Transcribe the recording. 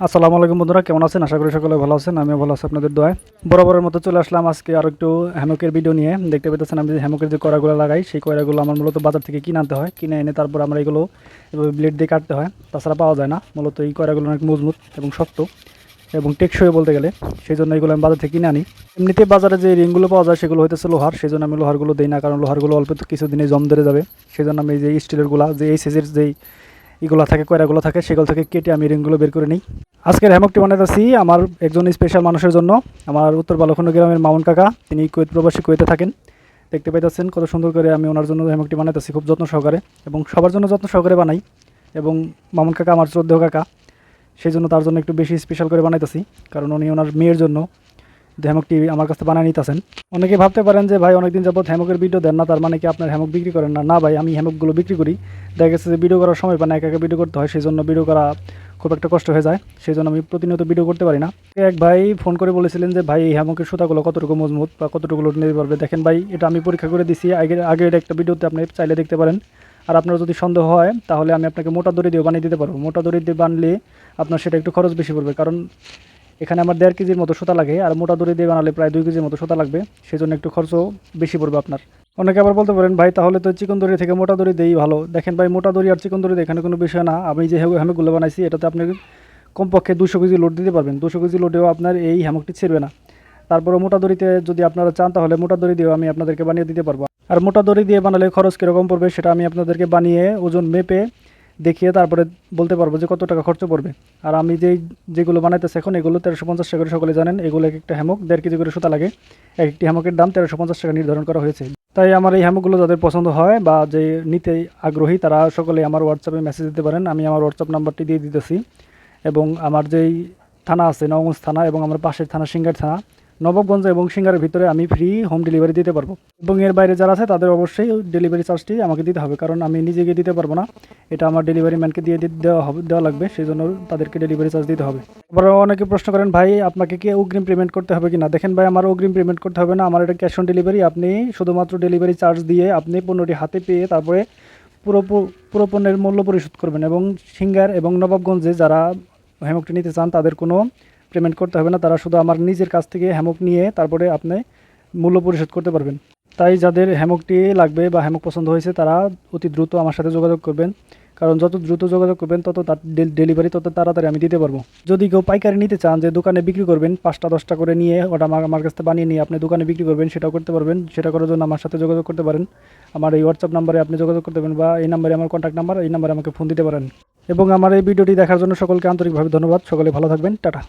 আসসালামু আলাইকুম বন্ধুরা, কেমন আছেন? আশা করি সকলে ভালো আছেন, আমিও ভালো আছি আপনাদের দোয়ায়। বরাবরের মতো চলে আসলাম আজকে আর একটু হ্যামকের ভিডিও নিয়ে। দেখতে পেতেছেন আমি যে হ্যামকের যে কড়াগুলো লাগাই, সেই কয়রাগুলো আমার মূলত বাজার থেকে কিনে আনতে হয়। কিনে এনে তারপর আমরা এগুলো এভাবে ব্লেড দিয়ে কাটতে হয়, তাছাড়া পাওয়া যায় না। মূলত এই কয়রাগুলো অনেক মজবুত এবং শক্ত এবং টেকসই বলতে গেলে, সেই জন্য এগুলো আমি বাজার থেকে কিনে আনি। এমনিতে বাজারে যে রিংগুলো পাওয়া যায়, সেগুলো হইতেছে লোহার, সেই জন্য আমি লোহারগুলো দিই না, কারণ লোহারগুলো অল্প কিছুদিনে জম ধরে যাবে। সেই জন্য আমি যে স্টিলেরগুলা যে এই সাইজের যেই এগুলো থাকে, কয়রাগুলো থাকে, সেগুলো থেকে কেটে আমি রিংগুলো বের করে নিই। আজকের হ্যামকটি বানাইতেছি আমার একজন স্পেশাল মানুষের জন্য, আমার উত্তর বালখণ্ড গ্রামের মামুন কাকা। তিনি কুয়েত প্রবাসী, কুয়েতে থাকেন। দেখতে পাইতেছেন কত সুন্দর করে আমি ওনার জন্য হ্যামকটি বানাইতেছি খুব যত্ন সহকারে এবং সবার জন্য যত্ন সহকারে বানাই এবং মামুন কাকা আমার শ্রদ্ধেয় কাকা, সেই জন্য তার জন্য একটু বেশি স্পেশাল করে বানাইতেছি, কারণ উনি ওনার মেয়ের জন্য হ্যামকটি আমার কাছে বানিয়ে নিতেছেন। অনেকে ভাবতে পারেন যে, ভাই, অনেকদিন যাবত হ্যামকের ভিডিও দেন না, তার মানে কি আপনার হ্যামক বিক্রি করেন না? না, ভাই, আমি হ্যামকগুলো বিক্রি করি। দেখা গেছে যে ভিডিও করার সময় পায় একা একা ভিডিও করতে হয় সেই জন্য ভিডিও করা খুব একটা কষ্ট হয়ে যায়। সেই জন্য আমি প্রতিনিয়ত ভিডিও করতে পারি না। এক ভাই ফোন করে বলেছিলেন যে, ভাই, এই হ্যামকের সুতাগুলো কতটুকু মজবুত বা কতটুকু লোড নিতে পারবে? দেখেন ভাই, এটা আমি পরীক্ষা করে দিছি। আগে, আগের একটা ভিডিওতে আপনি চাইলে দেখতে পারেন। আর আপনার যদি সন্দেহ হয়, তাহলে আমি আপনাকে মোটা দড়ি দিয়ে বানিয়ে দিতে পারব। মোটা দড়ি দিয়ে বানলে আপনার সেটা একটু খরচ বেশি পড়বে। কারণ এখানে আমার দেড় কেজির মতো সুতা লাগে, আর মোটা দড়ি দিয়ে বানালে প্রায় দুই কেজির মতো সুতা লাগবে সেই জন্য একটু খরচও বেশি পড়বে আপনার। অনেকে আবার বলতে পারেন, ভাই, তাহলে তো চিকন দড়ি থেকে মোটা দড়ি দিয়েই ভালো। দেখেন ভাই, মোটা দড়ি আর চিকন দড়ি এখানে কোনো বিষয় না। আমি যে হ্যামকগুলো বানাইছি, এটাতে আপনি কমপক্ষে দুশো কেজি লোড দিতে পারবেন। দুশো কেজি লোডেও আপনার এই হ্যামকটি ছিঁড়বে না। তারপরে মোটা দড়িতে যদি আপনারা চান, তাহলে মোটা দড়ি দিয়েও আমি আপনাদেরকে বানিয়ে দিতে পারব। আর মোটা দড়ি দিয়ে বানালে খরচ কীরকম পড়বে, সেটা আমি আপনাদেরকে বানিয়ে ওজন মেপে দেখিয়ে তারপরে বলতে পারব যে কত টাকা খরচ পড়বে। আর আমি যেই, যেগুলো বানাইতেছি এখন, এগুলো তেরোশো পঞ্চাশ টাকা করে সকলে জানেন, এগুলো এক একটা হ্যামক, দেড় কেজি করে সুতা লাগে। এক একটি হ্যামকের দাম তেরোশো পঞ্চাশ টাকা নির্ধারণ করা হয়েছে। তাই আমার এই হ্যামকগুলো যাদের পছন্দ হয় বা যে নিতে আগ্রহী, তারা সকলে আমার হোয়াটসঅ্যাপে মেসেজ দিতে পারেন। আমি আমার হোয়াটসঅ্যাপ নাম্বারটি দিয়ে দিতেছি। এবং আমার যেই থানা আছে নবগঞ্জ থানা, এবং আমার পাশের থানা, সিঙ্গার থানা নবগঞ্জ এবং সিঙ্গারের ভিতরে আমি ফ্রি হোম ডেলিভারি দিতে পারব। এবং এর বাইরে যারা আছে, তাদের অবশ্যই ডেলিভারি চার্জটি আমাকে দিতে হবে। কারণ আমি নিজে গিয়ে দিতে পারব না। এটা আমার ডেলিভারি ম্যানকে দিয়ে দেওয়া হবে দেওয়া লাগবে। সেই জন্য তাদেরকে ডেলিভারি চার্জ দিতে হবে। আবার অনেকে প্রশ্ন করেন, ভাই, আপনাকে কি অগ্রিম পেমেন্ট করতে হবে কি না দেখেন ভাই, আমার অগ্রিম পেমেন্ট করতে হবে না। আমার এটা ক্যাশ অন ডেলিভারি আপনি শুধুমাত্র ডেলিভারি চার্জ দিয়ে আপনি পণ্যটি হাতে পেয়ে তারপরে পুরো পুরো পণ্যের মূল্য পরিশোধ করবেন। এবং সিঙ্গার এবং নবাবগঞ্জে যারা হ্যামকটি নিতে চান, তাদের কোনো পেমেন্ট করতে হবে না, তারা শুধু আমার নিজের কাছ থেকে হ্যামক নিয়ে তারপরে আপনি মূল্য পরিশোধ করতে পারবেন। তাই যাদের হ্যামকটি লাগবে বা হ্যামক পছন্দ হয়েছে, তারা অতি দ্রুত আমার সাথে যোগাযোগ করবেন। কারণ যত দ্রুত যোগাযোগ করবেন, তত তার ডেলিভারি তত তাড়াতাড়ি আমি দিতে পারব। যদি কেউ পাইকারি নিতে চান যে দোকানে বিক্রি করবেন, পাঁচটা, দশটা করে নিয়ে ওটা আমার আমার কাছ বানিয়ে নিয়ে আপনি দোকানে বিক্রি করবেন, সেটাও করতে পারবেন। সেটা করার জন্য আমার সাথে যোগাযোগ করতে পারেন। আমার এই হোয়াটসঅ্যাপ নাম্বারে আপনি যোগাযোগ করতে পারেন বা এই নাম্বারে আমার কন্ট্যাক্ট নাম্বার এই নাম্বারে আমাকে ফোন দিতে পারেন। এবং আমার এই ভিডিওটি দেখার জন্য সকলকে আন্তরিকভাবে ধন্যবাদ। সকলে ভালো থাকবেন। টাটা।